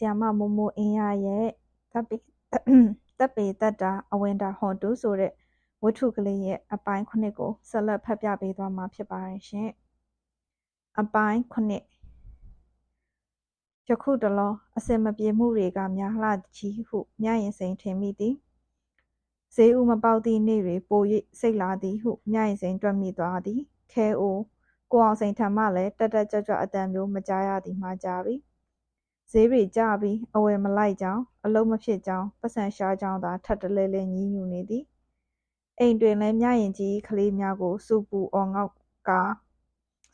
ဒီနေ့မှာတော့ဆီယမမိုမိုအင်းရရဲ့တပ်ပေတပ်ပေတတ်တာအဝင်တာဟွန်တူဆိုတဲ့ဝတ္ထုကလေးရဲ့အပိုင်းခုနှစ်ကိုဆက်လက်ဖတ်ပြပေးသွားမှာဖြစ်ပါတယ်ရှင်အပိုင်းခုနှစ်ယခုတလောအစင်မပြေမှုတွေကများလှကြီးဟုမြရင်စိန်ထင်မိသည်ဈေးဥမပေါသည့်နေ့တွေပို၍စိတ်လာသည်ဟုမြရင်စိန်တွက်မိသွားသည်ခဲအိုကိုအောင်စိန်ထံမှလည်းတက်တက်ကြွကြွအတန်မျိုးမကြားရသည်မှကြားပြီ ဈေးတွေကျပြီးအဝယ်မလိုက်ကြောင်းအလုံးမဖြစ်ကြောင်းပတ်စံရှားကြောင်းသာထပ်တလဲလဲညည်းညူနေသည်အိမ်တွင်လည်းမြရင်ကြီးကလေးများကိုစူပူအော်ငေါက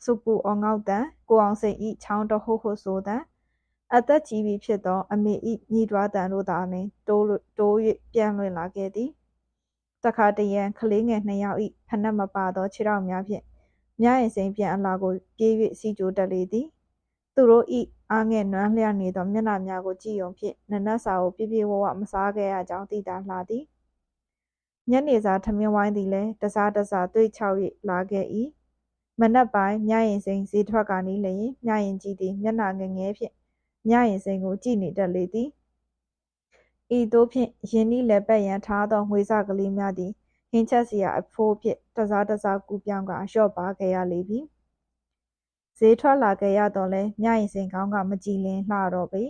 စူပူအော်ငေါတန်ကိုအောင်စိန်ဤချောင်းတဟုတ်ဟုတ်ဆိုတန်အသက်ကြီးပြီဖြစ်သော အမေဤညီတွားတန်တို့သာလျှင်တိုးတိုး၍ပြန်လွင်လာခဲ့သည်တခါတရံကလေးငယ်နှစ်ယောက်ဤဖနက်မပါသောခြေထောက်များဖြင့်မြရင်စိန်ပြန်အလာကိုပြေး၍စီကြိုတက်လေသည် သူတို့ဤ အားငယ်နွမ်းလျက်နေသောမျက်နှာများကိုကြည့်ရုံဖြင့်နနက်စာကိုပြည့်ပြည့်ဝဝမစားခဲ့ရကြောင်းသိသာလှသည်ညနေစာထမင်းဝိုင်းသည်လည်းတစားတစားတွေ့ချောက်၍လာခဲ့၏မနက်ပိုင်းမြရင်စိန်ဈေးထွက်ကနေလျင်မြရင်ကြီးသည်မျက်နှာငငယ်ဖြင့်မြရင်စိန်ကိုကြည့်နေတတ်လေသည်ဤသို့ဖြင့်ယင်းဤလည်းပတ်ရန်ထားသောငွေစကလေးများသည်ဟင်းချက်စီရာအဖိုးဖြင့်တစားတစားကူပြောင်းကလျှော့ပါခဲ့ရလေပြီ ဈေးထွက်လာခဲ့ရတော့လဲမြရင်စိန်ကောင်းကမကြည်လင်လှတော့ပေ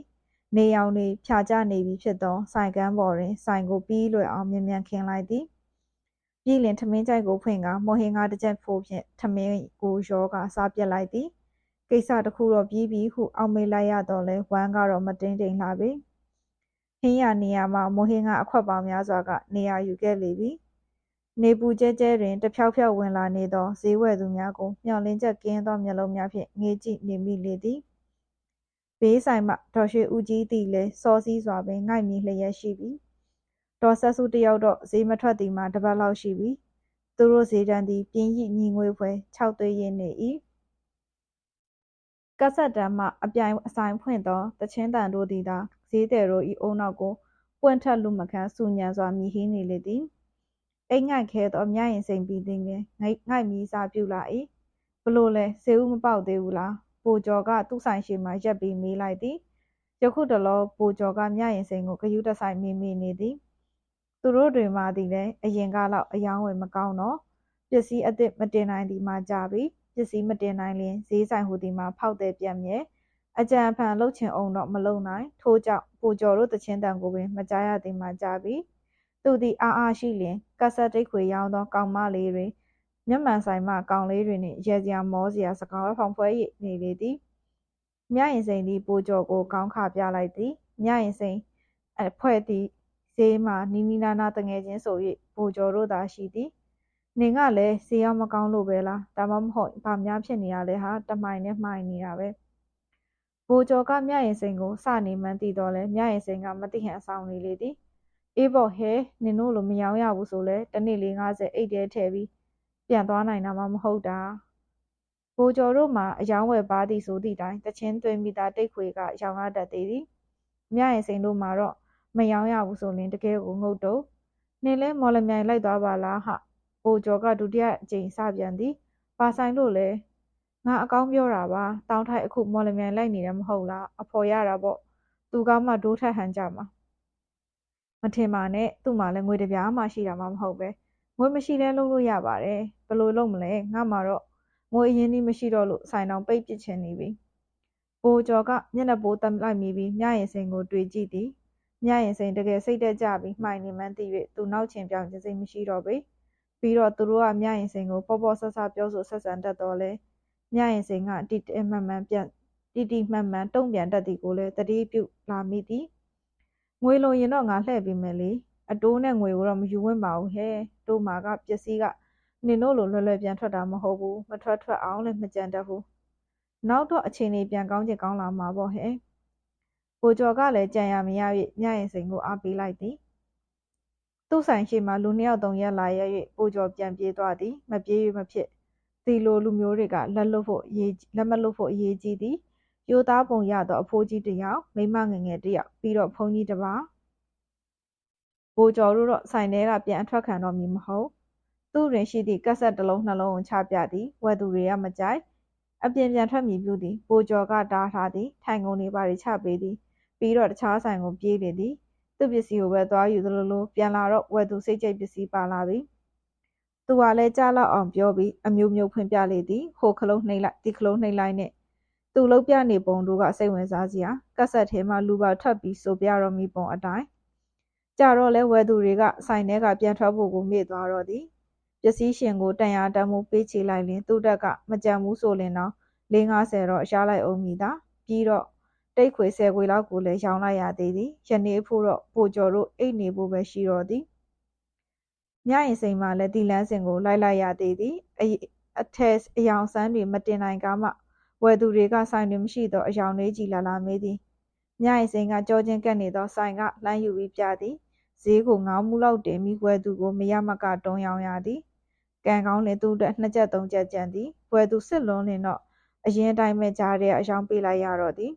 နေရောင်တွေဖြာကျနေပြီဖြစ်သောဆိုင်ကန်းပေါ်တွင်ဆိုင်ကိုပြီးလွယ်အောင်မြန်မြန်ခင်းလိုက်သည်ပြည်လင်ထမင်းကြိုက်ကိုဖွင့်ကမော်ဟင်ကားတစ်ချက်ဖိုးဖြင့်ထမင်းကိုရောကစားပြက်လိုက်သည်ကိစ္စတစ်ခုတော့ပြီးပြီဟုအောက်မေ့လိုက်ရတော့လဲဝမ်းကတော့မတင်းတိမ်လှပေဟင်းရနေရာမှာမိုဟင်ကအခွက်ပေါင်းများစွာကနေရာယူခဲ့လေပြီ နေပူကျဲကျဲတွင် တဖြောက်ဖြောက်ဝင်လာနေသော ဈေးဝယ်သူများကို မျှော်လင့်ချက်ကင်းသောမျက်လုံးများဖြင့် ငေးကြည့်နေမိလေသည်ဘေးဆိုင်မှ ဒေါ်ရွှေဦးကြီးသည်လည်း စောစည်းစွာပင်ငိုက်မြည်လျက်ရှိပြီဒေါ်ဆက်စုတယောက်တော့ဈေးမထွက်သည်မှာတပတ်လောက်ရှိပြီသူတို့ဈေးတန်းသည် ပြင်းရိညီငွေဖွဲ၆သွေးရင်းနေ၏ကက်ဆက်တန်းမှအပြိုင်အဆိုင်ဖွင့်သောတချင်းတန်တို့သည်သာဈေးတယ်တို့၏အုံနောက်ကိုပွင့်ထက်လူမခန်းစူညံစွာမြည်ဟင်းနေလေသည် အိတ်ငိုက်ခဲသောမြရင်စိန်ပြီးသည်လျှင်ငိုက်ငိုက်မီးစာပြုလာ၏ဘလို့လဲစေဦးမပေါက်သေးဘူးလားပိုကျော်ကသူ့ဆိုင်ရှိမှရက်ပြီးမေးလိုက်သည်ယခုတလောပိုကျော်ကမြရင်စိန်ကိုဂယုတဆိုင်မေးမေးနေသည်သူတို့တွေမှသည်လည်းအရင်ကလောက်အယောင်းဝယ်မကောင်းတော့ပစ္စည်းအသစ်မတင်နိုင်သည်မှကြပြီပစ္စည်းမတင်နိုင်လျင်ဈေးဆိုင်ဟူသည်မှာဖောက်တဲ့ပြက်မြဲအကြံဖန်လှုပ်ချင်အောင်တော့မလုံနိုင်ထို့ကြောင့်ပိုကျော်တို့တချင်းတန်ကိုပင်မကြားရသည်မှကြပြီ သူသည်အားအားရှိလျင်ကက်ဆက်တိတ်ခွေရောင်းသောကောင်မလေးတွေမျက်မှန်ဆိုင်မှကောင်လေးတွေနှင့်ရဲစရာမောစရာစကားဖောင်ဖွဲ၍နေလေသည်မြရင်စိန်သည်ပိုကျော်ကိုကောင်းခါပြလိုက်သည်မြရင်စိန်အဖွဲသည်ဈေးမှနီးနီးနားနားတငယ်ချင်းဆို၍ပိုကျော်တို့သာရှိသည်နင်ကလည်းဈေးရောက်မကောင်းလို့ပဲလားဒါမှမဟုတ်ဗာများဖြစ်နေရလဲဟာတမိုင်နဲ့မှိုင်နေတာပဲဘိုကျော်ကမြရင်စိန်ကိုစနေမှန်းသိတော့လဲမြရင်စိန်ကမသိဟန်ဆောင်နေလေသည် အေးပေါ့ဟဲနင်တို့လိုမရောရဘူးဆိုလဲတနေ့လေး90အိတ်တဲထည့်ပြီးပြန်သွားနိုင်တာမှမဟုတ်တာဘိုကျော်တို့မှာအယောင်းဝယ်ပါသည်ဆိုသည့်တိုင်တချင်းသွင်းမိသားတိတ်ခွေကရောင်ရတတ်သေးသည်မြရင်စိန်တို့မှာတော့မရောရဘူးဆိုရင်တကယ်ကိုငုတ်တော့နင်လဲမော်လမြိုင်လိုက်သွားပါလားဟာဘိုကျော်ကဒုတိယအကြိမ်စပြန်သည်ပါဆိုင်လို့လဲငါအကောင်းပြောတာပါတောင်းထိုက်အခုမော်လမြိုင်လိုက်နေတယ်မဟုတ်လားအဖော်ရတာပေါ့သူကမှဒိုးထက်ဟန်ကြမှာမ ထင်ပါနဲ့သူ့မှာလည်းငွေတပြားမှရှိတာမှမဟုတ်ပဲငွေမရှိလဲလုပ်လို့ရပါတယ်ဘယ်လိုလုပ်မလဲငါမှတော့ငွေအရင်ကြီးမရှိတော့လို့ဆိုင်အောင်ပိတ်ပစ်ချင်နေပြီဘိုးကျော်ကမျက်နှာပိုးတက်လိုက်မိပြီးမြရင်စိန်ကိုတွေ့ကြည့်သည်မြရင်စိန်တကယ်စိတ်တက်ကြပြီးမှိုင်နေမှန်းသိ၍သူနောက်ချင်ပြောင်ခြင်းစိတ်မရှိတော့ပေပြီးတော့သူတို့ကမြရင်စိန်ကိုပေါ့ပေါ့ဆဆပြောဆိုဆက်ဆံတတ်တော့လဲမြရင်စိန်ကတိတိမှန်မှန်ပြန်တိတိမှန်မှန်တုံ့ပြန်တတ်သည်ကိုလည်းတတိပြုလာမိသည် ငွေလိုရင်တော့ငါလှည့်ပေးမယ်လေအတိုးနဲ့ငွေကိုတော့မယူဝင့်ပါဘူးဟဲ့တို့မှာကပစ္စည်းကနင်တို့လိုလွယ်လွယ်ပြန်ထွက်တာမဟုတ်ဘူးမထွက်ထွက်အောင်လည်းမကြံတတ်ဘူးနောက်တော့အချိန်လေးပြန်ကောင်းချင်ကောင်းလာမှာပေါ့ဟဲ့ကိုကျော်ကလည်းကြံရမရ၍မြရင်စိန်ကိုအားပေးလိုက်သည်သူ့ဆိုင်ရှိမှလူနှစ်ယောက်သုံးရက်လာရ၍ကိုကျော်ပြန်ပြေးသွားသည်မပြေး၍မဖြစ်ဒီလိုလူမျိုးတွေကလက်လွတ်ဖို့အရေးလက်မလွတ်ဖို့အရေးကြီးသည် ပြိုသားပုံရသောအဖိုးကြီးတစ်ယောက်မိမငငယ်တစ်ယောက်ပြီးတော့ဘုန်းကြီးတစ်ပါးဘိုးကျော်တို့တော့ဆိုင်ထဲကပြန်အထွက်ခံတော့မည်မဟုတ်သူ့တွင်ရှိသည့်ကက်ဆက်တစ်လုံးနှလုံးကိုချပြသည်ဝယ်သူတွေကမကြိုက်အပြင်ပြန်ထွက်မည်ပြုသည်ပိုကျော်ကတားထားသည်ထိုင်ကုန်နေပါရီချပေးသည်ပြီးတော့တခြားဆိုင်ကိုပြေးလေသည်သူ့ပစ္စည်းကိုပဲသွားယူသလိုလိုပြန်လာတော့ဝယ်သူစိတ်ကြိတ်ပစ္စည်းပါလာပြီသူကလည်းကြားလောက်အောင်ပြောပြီးအမျိုးမျိုးဖွင့်ပြလေသည်ဟိုခလုံးနှိမ့်လိုက်ဒီခလုံးနှိမ့်လိုက်နဲ့ သူ့လုံးပြနေပုံတို့ကစိတ်ဝင်စားစရာကက်ဆက်ထဲမှာလူပါထပ်ပြီးဆိုပြတော့မိပုံအတိုင်းကြတော့လဲဝယ်သူတွေကဆိုင်ထဲကပြန်ထွက်ဖို့ကိုမေ့သွားတော့သည်ပစ္စည်းရှင်ကိုတန်ရာတမ်းမှုပေးချေလိုက်လင်သူ့တက်ကမကြံဘူးဆိုလင်တော့450တော့ရှားလိုက်အောင်မိသာပြီးတော့တိတ်ခွေ10ခွေလောက်ကိုလည်းရောင်းလိုက်ရသေးသည်ယနေ့ဖို့တော့ပိုကျော်တို့အိတ်နေဖို့ပဲရှိတော့သည်ညရင်စိန်မှလည်းဒီလန်းစင်ကိုလိုက်လိုက်ရသေးသည်အထက်အယောင်ဆန်းတွေမတင်နိုင်ကားမှ ဝယ်သူတွေကဆိုင်တွင်မရှိသောအယောင်လေးကြီးလာလာမေးသည်ညရင်စိန်ကကြောချင်းကပ်နေသောဆိုင်ကလှမ်းယူပြီးပြသည်ဈေးကိုငေါမှုလောက်တင်ပြီးဝယ်သူကိုမရမကတွန်းရောင်းရသည်ကံကောင်းလင်သူ့အတွက်နှစ်ချက်သုံးချက်ကြံသည်ဝယ်သူစစ်လွန်းလင်တော့အရင်တိုင်းပဲကြားတဲ့အယောင်ပေးလိုက်ရတော့သည်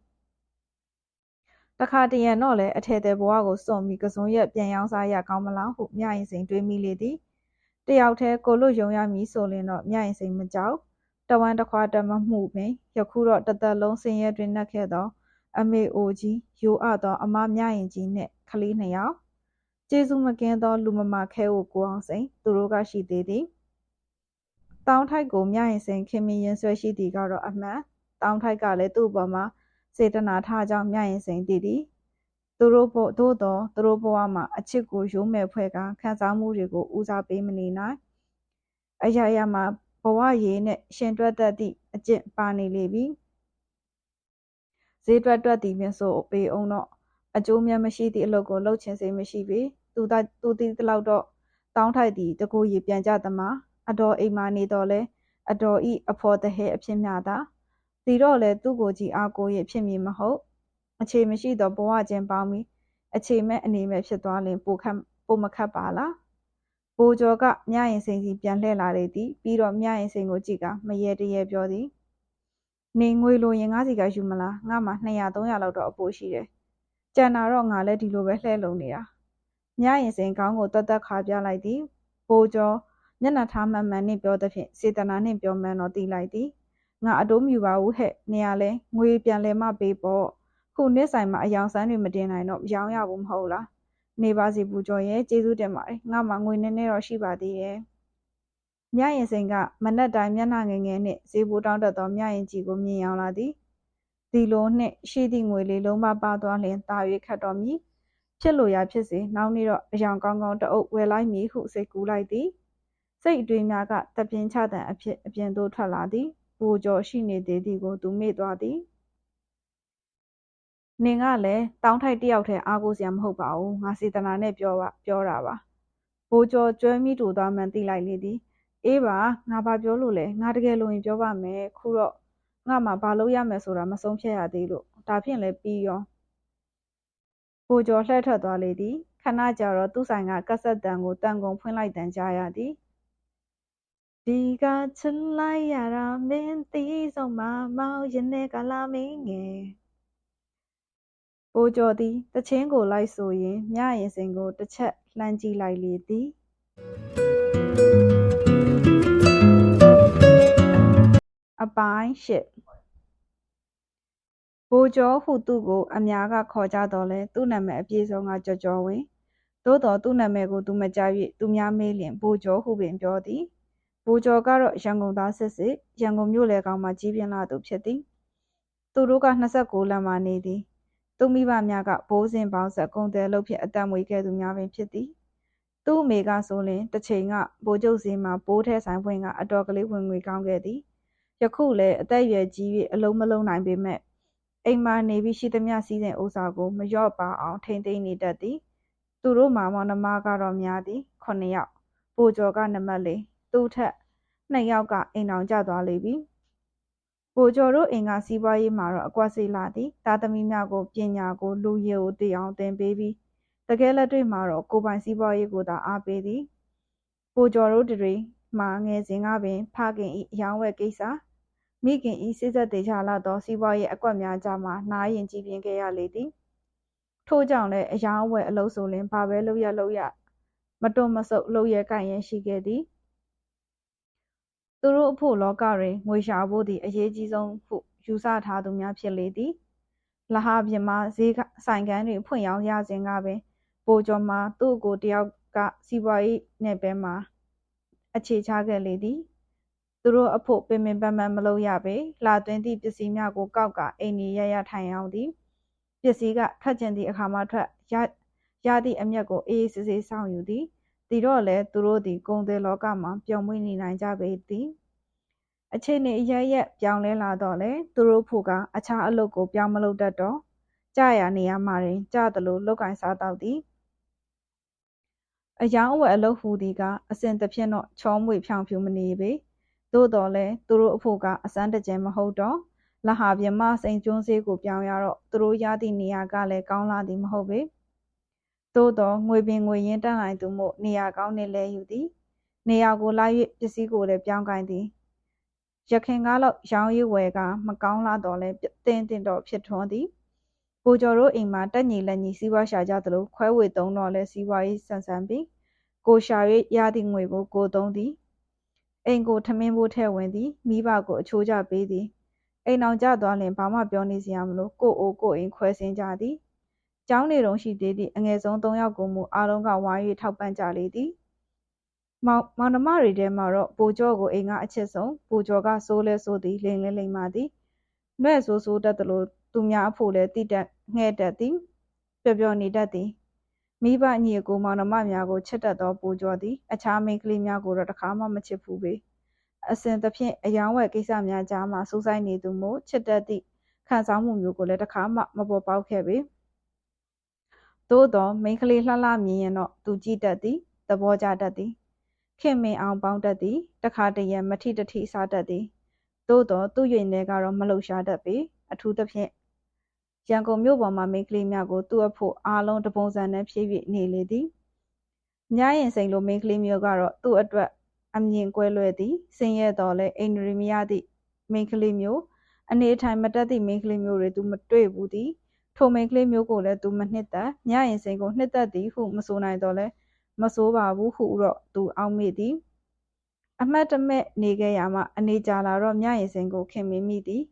တခါတရံတော့လည်းအထည်သည်ဘဝကိုစွန့်ပြီးကစုံရက်ပြန်ရောင်းစားရကောင်းမလားဟုမြရင်စိန်တွေးမိလေသည်တယောက်တည်းကိုလို့ယုံရမည်ဆိုရင်တော့မြရင်စိန်မကြောက် တဝမ်းတစ်ခွာတမမှုပင်ယခုတော့တသက်လုံးဆင်းရဲတွင်နှက်ခဲ့သော အမေအိုကြီးရိုးအသော အမမြရင်ကြီးနှင့်ကလေးနှစ်ယောက်ကျေးဇူးမကင်းသော လူမမာခဲကိုကိုအောင်စိန်သူတို့ကရှိသေးသည်တောင်းထိုက်ကိုမြရင်စိန်ခင်မင်ရင်ဆွဲရှိသည်ကတော့အမှန်တောင်းထိုက်ကလည်းသူ့ဘဝမှာစေတနာထားကြောင်းမြရင်စိန်တည်သည်သူတို့ဘသို့တော့သူတို့ဘဝမှာအချစ်ကိုရိုးမဲ့ဖွဲ့ကခံစားမှုတွေကိုဦးစားပေးမနေနိုင်အရာရာမှာ ဘဝရေးနဲ့ရှင်တွက်တတ်သည့်အကျင့်ပါနေလေပြီဈေးတွက်တွက်သည်ဖြင့်ဆိုပေအောင်တော့အကျိုးများမရှိသည့်အလုပ်ကိုလုပ်ချင်စေမရှိပေသူသာသူတည်တလောက်တော့တောင်းထိုက်သည်တကူရီပြန်ကြသမှာအတော်အိမ်မာနေတော့လဲအတော်ဤအဖော်တဟဲအဖြစ်မျှသာဒီတော့လဲသူ့ကိုကြည်အားကိုရဖြစ်မည်မဟုတ်အခြေမရှိတော့ဘဝချင်းပေါင်းပြီးအခြေမဲ့အနေမဲ့ဖြစ်သွားရင်ပိုခတ်ပိုမခတ်ပါလား ဘိုးကျော်ကမြရင်စိန်စီပြန်လှည့်လာလေသည်ပြီးတော့မြရင်စိန်ကိုကြည့်ကမရေတရေပြောသည်နေငွေလိုရင်ငါစီကယူမလားငါမှ200 300လောက်တော့အပိုးရှိတယ်ကြံတာတော့ငါလည်းဒီလိုပဲလှည့်လုံနေတာမြရင်စိန်ကောင်းကိုတွတ်တက်ခါပြလိုက်သည်ဘိုးကျော်မျက်နှာထားမှန်မှန်နှင့်ပြောသဖြင့်စေတနာနှင့်ပြောမှန်းတော့သိလိုက်သည်ငါအတိုးမြူပါဘူးဟဲ့နေရလဲငွေပြန်လဲမပေးပေါ့ခုနှစ်ဆိုင်မှာအယောင်ဆန်းတွေမတင်နိုင်တော့ရောင်းရဘူးမဟုတ်လား နေပါစီပူကျော်ရဲ့ကျေးဇူးတင်ပါတယ်ငါမှငွေနည်းနည်းတော့ရှိပါသေးရဲ့မြရင်စိန်ကမနက်တိုင်းမျက်နှာငယ်ငယ်နှင့်ဈေးဘိုးတောင်းတတ်သောမြရင်ကြီးကိုမြင်ရောက်လာသည်ဒီလိုနှင့်ရှိသည့်ငွေလေးလုံးမပါသွားလျင်တာ၍ခတ်တော်မူဖြစ်လိုရာဖြစ်စေနောက်နေ့တော့အယောင်ကောင်းကောင်းတအုပ်ဝယ်လိုက်မည်ဟုစိတ်ကူးလိုက်သည်စိတ်အတွေးများကတပြင်းချတန်အဖြစ်အပြင်သို့ထွက်လာသည်ပူကျော်ရှိနေသေးသည်ကိုသူမေ့သွားသည် နင်ကလည်းတောင်းထိုက်တယောက်တည်းအားကိုးစရာမဟုတ်ပါဘူးငါစေတနာနဲ့ပြောပါပြောတာပါဘိုးကျော်ကျွဲမိတူသွားမှန်သိလိုက်လေသည်အေးပါငါဘာပြောလို့လဲငါတကယ်လို့ရင်ပြောပါမယ်ခုတော့ငါမှဘာလုပ်ရမယ်ဆိုတာမဆုံးဖြတ်ရသေးလို့ဒါဖြင့်လည်းပြီးရောဘိုးကျော်လှည့်ထွက်သွားလေသည်ခဏကြာတော့သူ့ဆိုင်ကကက်ဆက်တန်ကိုတန်ကုန်ဖွင့်လိုက်တန်ကြားရသည်ဒီကချလိုက်ရတာမင်းသိဆုံးမမောင်ရင်နဲ့ကလာမင်းငယ် ပိုးကျော်သည်တချင်းကိုလိုက်ဆိုရင်မြရင်စိန်ကိုတစ်ချက်လှမ်းကြည့်လိုက်လေသည်အပိုင်းရှစ်ဘိုးကျော်ဟုသူ့ကိုအများကခေါ်ကြတော့လဲသူ့နာမည်အပြည့်စုံကကြော်ကြော်ဝင်သို့တော်သူ့နာမည်ကိုသူမကြား၍သူများမေးလျင်ဘိုးကျော်ဟုပင်ပြောသည်ဘိုးကျော်ကတော့ရန်ကုန်သားစစ်စစ်ရန်ကုန်မြို့လေကောင်မှကြီးပြင်းလာသူဖြစ်သည်သူတို့က29လမ်းမှနေသည် သူမိဘများကဘိုးစဉ်ပေါင်းဆက်ကုန်တယ်လို့ဖြင့်အတံမွေခဲ့သူများပင်ဖြစ်သည်သူ့အမေကဆိုရင်တစ်ချိန်ကဘိုးကျုပ်စင်းမှာပိုးထဲဆိုင်ဖွင့်ကအတော်ကလေးဝင်ငွေကောင်းခဲ့သည်ယခုလည်းအသက်အရွယ်ကြီး၍အလုံးမလုံးနိုင်ပေမဲ့အိမ်မှာနေပြီးရှိသမျှစည်းစိမ်ဥစ္စာကိုမလျော့ပါအောင်ထိမ့်သိမ်းနေတတ်သည်သူတို့မှာမောင်နှမကတော့များသည်9ယောက်ပိုကျော်ကနံပါတ်4သူ့ထက်2ယောက်ကအိမ်အောင်ကျသွားလေပြီ ကိုကျော်တို့အိမ်ကစီးပွားရေးမှာတော့အကွက်စေးလာသည်သားသမီးများကိုပညာကိုလူရည်ကိုသိအောင်သင်ပေးပြီးတကယ်လက်တွေ့မှာတော့ကိုပိုင်စီးပွားရေးကိုသာအားပေးသည်ကိုကျော်တို့တွေမှာငယ်စဉ်ကပင်ဖခင်ဤအယောင်းဝယ်ကိစ္စမိခင်ဤစိစက်တေချာလာသောစီးပွားရေးအကွက်များကြမှာနားရင်ကြည်ပြင်းခဲ့ရလေသည်ထို့ကြောင့်လည်းအယောင်းဝယ်အလုပ်ဆိုလင်ဘာပဲလုပ်ရလုပ်ရမတွန့်မဆုတ်လုပ်ရကိုင်ရရှိခဲ့သည် သူတို့အဖို့လောကတွင်ငွေရှာဖို့သည်အရေးကြီးဆုံးဟုယူဆထားသူများဖြစ်လေသည်လဟာပြင်မှာဈေးဆိုင်ကန်းတွေဖွင့်ရောင်းရစဉ်ကပင်ပိုကျော်မှာသူ့ကိုတယောက်ကစီးပွားရေးနယ်ပယ်မှာအခြေချခဲ့လေသည်သူတို့အဖို့ပင်ပင်ပန်းပန်းမလုပ်ရပေလာသွင်းသည့်ပစ္စည်းများကိုကောက်ကအိမ်နေရရထိုင်အောင်သည်ပစ္စည်းကထွက်ကျင်သည့်အခါမှထွက်ရရသည့်အမျက်ကိုအေးအေးဆေးဆေးစောင့်ယူသည် ဒီတော့လည်းသူတို့သည်ဂုံသေးလောကမှာပျော်မွေ့နေနိုင်ကြပေသည်အခြေအနေအရရက်ပြောင်းလဲလာတော့လေသူတို့ဖို့ကအခြားအလုပ်ကိုပြောင်းမလုပ်တတ်တော့ကြာရနေရမှာတွင်ကြာသလိုလောက်ကင်စားတော့သည်အယောင်အဝယ်အလုပ်ဟူသည်ကအစဉ်တဖြင့်တော့ချောမွေဖြောင်ဖြူမနေပေသို့တော်လည်းသူတို့အဖို့ကအစမ်းတကျမဟုတ်တော့လဟာပြမစိန်ကျွန်းစေးကိုပြောင်းရတော့သူတို့ရသည့်နေရာကလည်းကောင်းလာသည်မဟုတ်ပေ သို့တော်ငွေပင်ငွေရင်းတတ်နိုင်သူမို့နေရာကောင်းနေလဲယူသည် နေရာကိုလာ၍ပစ္စည်းကိုလည်းပြောင်းကိုင်းသည်ရခင်ကားလောက်ရောင်းရည်ဝယ်ကမကောင်းလာတော့လဲတင်းတင်းတော့ဖြစ်ထွန်းသည်ကိုကျော်တို့အိမ်မှာတက်ညီလက်ညီစီးပွားရှာကြသလိုခွဲဝေသုံးတော့လဲစီးပွားရေးဆန်ဆန်ပြီးကိုရှာ၍ရသည့်ငွေကိုကိုသုံးသည်အိမ်ကိုထမင်းဖို့ထဲဝင်သည်မိဘကိုအချိုးကျပေးသည်အိမ်အောင်ကြသွားလင်ဘာမှပြောနေစရာမလိုကိုအိုကိုအိမ်ခွဲစင်းကြသည် ကျောင်းနေတုံရှိသေးသည့်အငယ်ဆုံး၃ယောက်ကိုမူအားလုံးကဝိုင်း၍ထောက်ပံ့ကြလေသည်မောင်မောင်နှမတွေထဲမှာတော့ပူကျော်ကိုအိမ်ကအချစ်ဆုံးပူကျော်ကစိုးလဲစိုးသည်လိန်လဲလိန်မာသည်နှဲ့ဆိုးဆိုးတတ်သလိုသူများအဖို့လည်းတိတက်ငှဲ့တတ်သည်ပျော်ပျော်နေတတ်သည်မိဘညီအကိုမောင်နှမများကိုချစ်တတ်သောပူကျော်သည်အခြားမိန်းကလေးများကိုတော့တခါမှမချစ်ဘူးပေအစဉ်သဖြင့်အယောင်းဝယ်ကိစ္စများကြားမှာစူးစိုက်နေသူမို့ချစ်တတ်သည့်ခံစားမှုမျိုးကိုလည်းတခါမှမပေါ်ပေါက်ခဲ့ပေ သို့သောမိန်းကလေးလှလှမြင်ရင်တော့သူကြည့်တတ်သည်သဘောကျတတ်သည်ခင်မင်အောင်ပေါင်းတတ်သည်တခါတရံမထိတထိစားတတ်သည်သို့သောသူ့ရင်ထဲကတော့မလှုပ်ရှားတတ်ပေအထူးသဖြင့်ရန်ကုန်မြို့ပေါ်မှာမိန်းကလေးများကိုသူ့အဖို့အားလုံးတပုံစံနဲ့ဖြည့်၍နေလေသည်ညရင်စိန်လိုမိန်းကလေးမျိုးကတော့သူ့အတွက်အမြင်ကွဲလွဲသည်ဆင်းရဲတော်လဲအိန္ဒြေမရသည့်မိန်းကလေးမျိုးအနေထိုင်မတက်သည့်မိန်းကလေးမျိုးတွေသူမတွေ့ဘူးသည် ထိုမိန်းကလေးမျိုးကိုလည်းသူမနှစ်သက်ညရင်စိန်ကိုနှစ်သက်သည်ဟုမဆိုနိုင်တော့လဲမဆိုးပါဘူးဟုတော့သူအောက်မေ့သည်အမှတ်တမဲ့နေခဲ့ရမှအနေကြလာတော့မြရင်စိန်ကိုခင်မင်မိသည်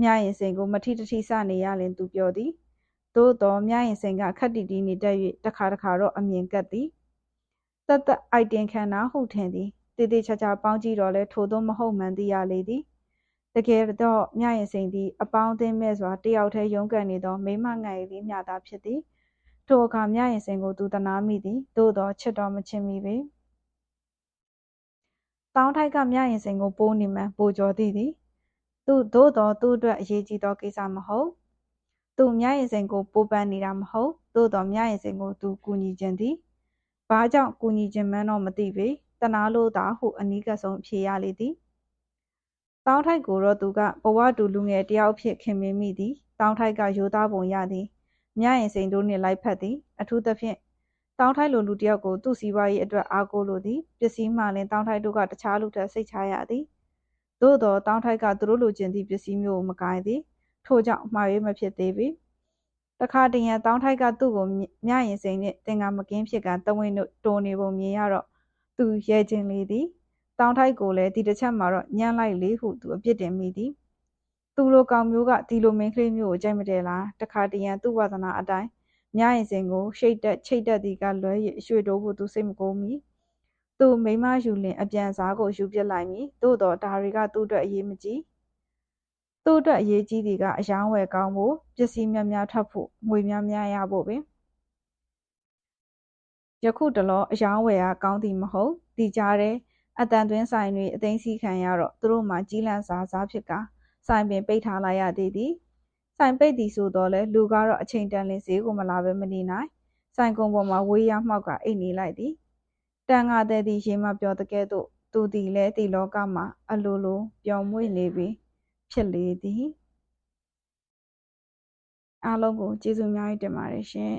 မြရင်စိန်ကိုမထိတထိစနေရလင်သူပြောသည်သို့တော်မြရင်စိန်ကခက်တီတီနေတတ်၍တခါတခါတော့အမြင်ကပ်သည်တတ်တအိုက်တင်ခန္ဓာဟုထင်သည်တည်တည်ချာချာပေါင်းကြည့်တော့လဲထို့သောမဟုတ်မှန်သိရလေသည် တကယ်တော့မြရင်စိန်သည်အပေါင်းအသင်းမဲ့စွာတယောက်တည်းရုန်းကန်နေသောမိမငယ်လေးမျှသာဖြစ်သည်ထိုအခါမြရင်စိန်ကိုသူတနာမိသည်သို့တော့ချစ်တော်မချင်မိပေတောင်းထိုက်ကမြရင်စိန်ကိုပိုးနေမှန်ပိုကျော်သည်သည်သူသို့တော့သူ့အတွက်အရေးကြီးသောကိစ္စမဟုတ်သူမြရင်စိန်ကိုပိုးပန်းနေတာမဟုတ်သို့တော့မြရင်စိန်ကိုသူကူညီခြင်းသည်ဘာကြောင့်ကူညီခြင်းမှန်းတော့မသိပေတနာလို့သာဟုအနီးကပ်ဆုံးဖြေရလေသည် တောင်းထိုက်ကိုတော့သူကဘဝတူလူငယ်တယောက်ဖြစ်ခင်မင်မိသည်တောင်းထိုက်ကရိုးသားပုံရသည်မြရင်စိန်တို့နှင့်လိုက်ဖက်သည်အထူးသဖြင့်တောင်းထိုက်လိုလူတယောက်ကိုသူ့စီးပွားရေးအတွက်အားကိုးလိုသည်ပစ္စည်းမှလည်းတောင်းထိုက်တို့ကတခြားလူထက်စိတ်ချရသည်သို့သောတောင်းထိုက်ကသူတို့လိုချင်သည့်ပစ္စည်းမျိုးကိုမကိုင်းသည်ထို့ကြောင့်မှားရွေးမဖြစ်သေးပေတခါတရံတောင်းထိုက်ကသူ့ကိုမြရင်စိန်နှင့်တင်ကမကင်းဖြစ်ကတဝင်းတို့တိုးနေပုံမြင်ရတော့သူရဲခြင်းလေသည် တောင်းထိုက်ကိုလည်းဒီတစ်ချက်မှာတော့ညံ့လိုက်လေဟုသူအပြစ်တင်မိသည်သူလိုကောင်မျိုးကဒီလိုမင်းကလေးမျိုးကိုကြိုက်မတယ်လားတခါတရံသူ့ဝါသနာအတိုင်းမြရင်စင်ကိုရှိတ်တက်ချိတ်တက်သည်ကလွဲ၍ရွှေတိုးဖို့သူစိတ်မကိုးမီသူမိမယူလင်အပြန်စားကိုယူပစ်လိုက်မည်သို့တော့ဒါတွေကသူ့အတွက်အရေးမကြီးသူ့အတွက်အရေးကြီးသည်ကအယောင်းဝယ်ကောင်းဖို့ပစ္စည်းများများထပ်ဖို့ငွေများများရဖို့ပင်ယခုတလောအယောင်းဝယ်အားကောင်းသည်မဟုတ်တည်ကြတဲ့ အတန်သွင်းဆိုင်တွေအသိမ်းစီခံရတော့သူတို့မှကြီးလန့်စားစားဖြစ်ကဆိုင်ပင်ပိတ်ထားလိုက်ရသေးသည်ဆိုင်ပိတ်သည်ဆိုတော့လေလူကတော့အချိန်တန်လင်းဈေးကိုမလာပဲမနေနိုင်ဆိုင်ကုန်းပေါ်မှာဝေးရမှောက်ကအိတ်နေလိုက်သည်တန်ငါတဲ့သည်ရေမပြောတကဲ့သို့သူသည်လည်းဒီလောကမှာအလိုလိုပျော်မွေ့နေပြီဖြစ်လေသည်အားလုံးကိုကျေးဇူးအများကြီးတင်ပါတယ်ရှင်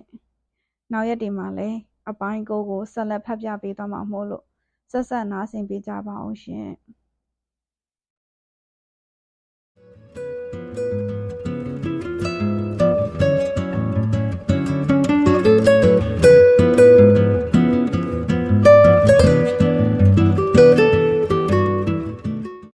နောက်ရက်ဒီမှာလည်းအပိုင်းကိုကိုဆက်လက်ဖတ်ပြပေးသွားမှာမို့လို့ ဆက်ဆက်နားဆင်ပေးကြပါအောင်ရှင်။